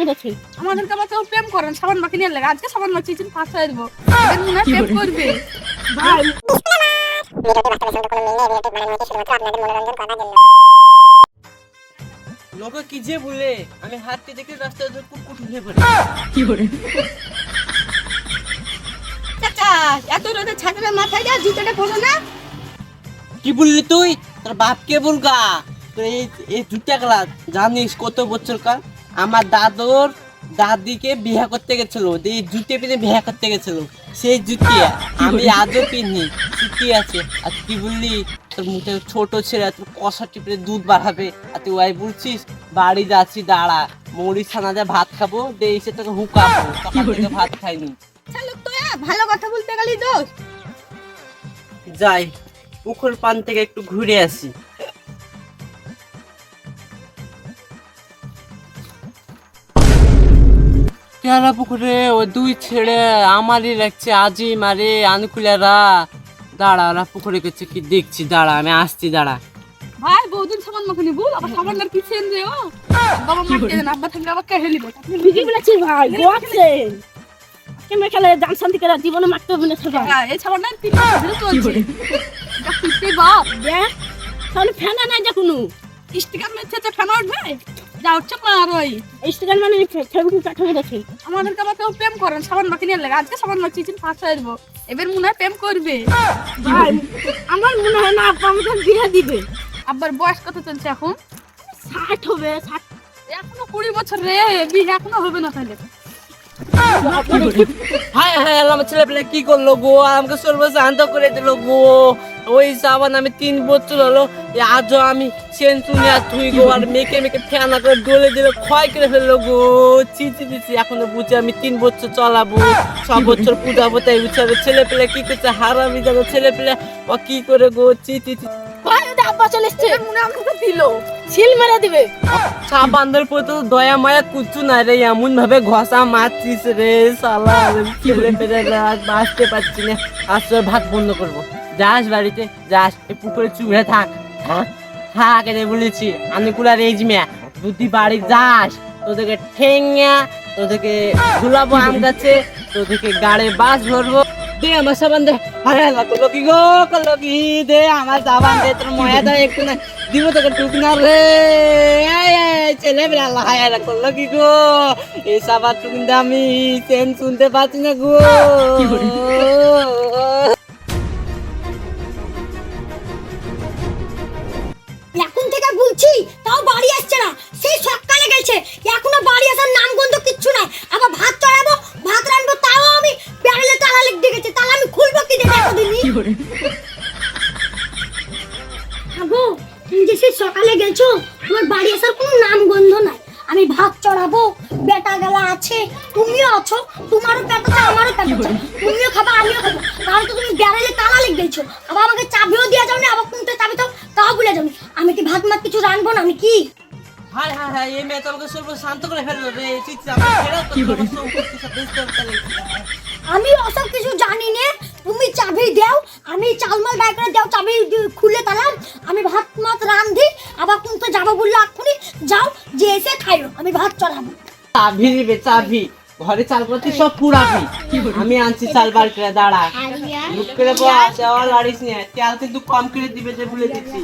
হয়ে আমাদেরকে আবার কেউ প্রেম করেন সাবান মাখি নিয়ে লাগে। আজকে সাবান মাখি চিন ফাঁস হয়ে দেবো। মনে হয় প্রেম করবে। ভাই। লোক কি যে বলে আমি হাঁটতে দেখে রাস্তায় ধরে কুটকুট হয়ে। পড়ে চাচা এত রোদে ছাতাটা মাথায় যা জুতোটা পরো না। কি বললি তুই? তোর বাপকে বলগা? তোর এই এই দুটা ক্লাস জানিস কত বছর কাল আমার দাদুর দাদিকে বিয়ে করতে গেছিল এই জুতে পিনে বিয়ে করতে গেছিল। সেই জুতি আমি আজও পিনি জুতি আছে। আর কি বললি? তোর মুখে ছোট ছেলে তোর কষা টিপে দুধ বাড়াবে। আর তুই ওয়াই বলছিস বাড়ি যাচ্ছি দাঁড়া। মরি ছানা দিয়ে ভাত খাব দিয়ে এসে তোকে হুকাবো থেকে ভাত খাইনি। ভালো কথা বলতে গেলি দোষ। যাই পুকুর পান থেকে একটু ঘুরে আসি। পেয়ারা পুকুরে? ওই দুই ছেড়ে আমারই লাগছে আজি মারে আনুকুলারা। দাঁড়া ওরা পুকুরে গেছে কি দেখছি? দাঁড়া আমি আসছি দাঁড়া। ভাই বহুদিন সাবান মাখনি বল আবার সাবানটার কি চেন রে ও। বাবা মাকে দেন আব্বা থাকলে আবার কেহে লিবে আপনি বুঝে ফেলেছি ভাই কেমন খেলে জান শান্তি করে জীবনে মারতে হবে না সবাই? হ্যাঁ, এই সাবানটা তিন মাস ধরে এটা পিটে বাপ দেখ তাহলে ফেনা নাই যা কোনো। স্টিকার মেচ্ছে তো ফেনা উঠবে? যা আর ওই স্টেশন মানে ফেসবুক হয়ে গেছে আমাদেরকে আবার কেউ প্রেম করেন সাবান মাখি নিয়ে লাগে। আজকে সাবান মাখি চিন ফাঁস হয়ে দেবো এবার মনে হয় প্রেম করবে। ভাই আমার মনে হয় না আপা আমাকে বিয়ে দিবে। আব্বার বয়স কত চলছে এখন? ষাট হবে ষাট। এখনও কুড়ি বছর রে বিয়ে এখনও হবে না তাহলে। হায় হায় আমার ছেলে পেলে কি করল গো? আমাকে সর্বশান্ত করে দিল গো। ওই সাবান আমি তিন বছর হলো আজও আমি চেন চুনি আর তুই গো আর মেকে মেকে ফেনা করে ডলে দিলে ক্ষয় করে ফেলল গো। চি চি চি চি এখনও বুঝে আমি তিন বছর চলাবো সব বছর পূজাবো তাই বুঝাবে ছেলে পেলে কি করছে? হারামি যাব ছেলে পেলে ও কি করে গো? চি চি চি ভাই ওটা আব্বা চলে এসছে। মনে আমাকে দিল। সিল মেরে দিবে। সাবানদের প্রতি তো দয়া মায়া কুচু না রে এমন ভাবে ঘষা মারছিস রে সালা ছেলে পেলে রাত বাঁচতে পারছি না। আজ তোর ভাত বন্ধ করব। যাস বাড়িতে যাস পুকুরে চুড়ে থাক। হ্যাঁ? থাক রে বলেছি। আমি কুলার এইজ মেয়া যদি বাড়ি যাস, তোদেরকে ঠেঙ্গা তোদেরকে ঝুলাবো আম গাছে, তোদেরকে গাড়ে বাস ভরবো দে আমার সাবান দে। আরে করল কি গো করল কি দে আমার সাবান দে, তোর ময়া দে, একটু না দিব তোকে টুক না রে ছেলে বেলা হায়, আল্লাহ করল কি গো। এই সাবান টুক আমি চেন শুনতে পাচ্ছি না গো। এতদিনই আগো তুমি যে সেই সকালে গেছো তোমার বাড়ি আসার কোনো নাম গন্ধ নাই। আমি ভাত চড়াবো বেটা গেলা আছে তুমিও আছো তোমারও পেট আছে আমারও পেট আছে। তুমিও খাবা আমিও খাব। তাহলে তো তুমি ব্যারেলে তালা লিখ দিয়েছ আবার আমাকে চাবিও দিয়ে যাও না আবার কোনটা চাবি তো তাও ভুলে যাও আমি কি ভাত মাত কিছু রানবো না আমি কি? হায় হায় হায় এই মেয়ে তো আমাকে সর্ব শান্ত করে ফেলল। রে চিৎ তাহলে। আমি দাও, আমি চালমাল বাই করে দাও, চাবি খুলে তালাম, আমি ভাত মাত রান্ধি, আবার কোনটা যাব বললে এক্ষুনি, যাও যে এসে খাইও, আমি ভাত চড়াবো। চাবি দিবে চাবি। ঘরে চাল করতে সব পুরাবি। আমি আনছি চাল বার করে, দাঁড়া। লুক করে আবার লাড়িস নিয়ে তেল কিন্তু কম করে দিবে যে ভুলে দিচ্ছি।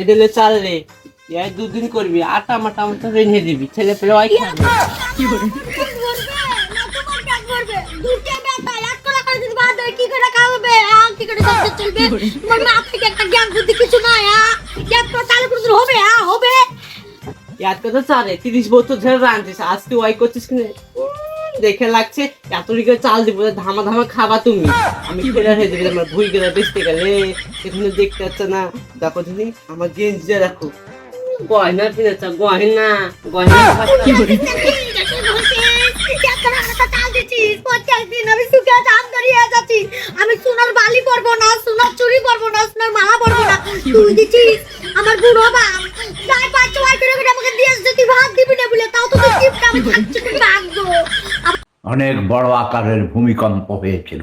এদেলে চাল রে। এই দুদিন করবি আটা মাটা মাটা রেঁধে দিবি ছেলে পেলে ওই খাবে। কি হ্যাঁ দেখে লাগছে এত চাল দিব ধামা ধামা খাবা তুমি। আমি ফেরা হয়ে যাবে আমার ভুই গেলে বেচতে গেলে। এখানে দেখতে পাচ্ছে না। দেখো দিদি আমার গেঞ্জি রাখো। গয়না কিনেছ গয়না আমি সোনার বালি পরবো না সোনার চুড়ি পরবো না সোনার মালা পরবো না। তুই দিচ্ছিস আমার বুড়ো বাপ যাই পাঁচ ছয় করে করে আমাকে দিয়ে ভাত দিবি না বলে তাও তো তুই গিফট আমি অনেক বড় আকারের ভূমিকম্প হয়েছিল।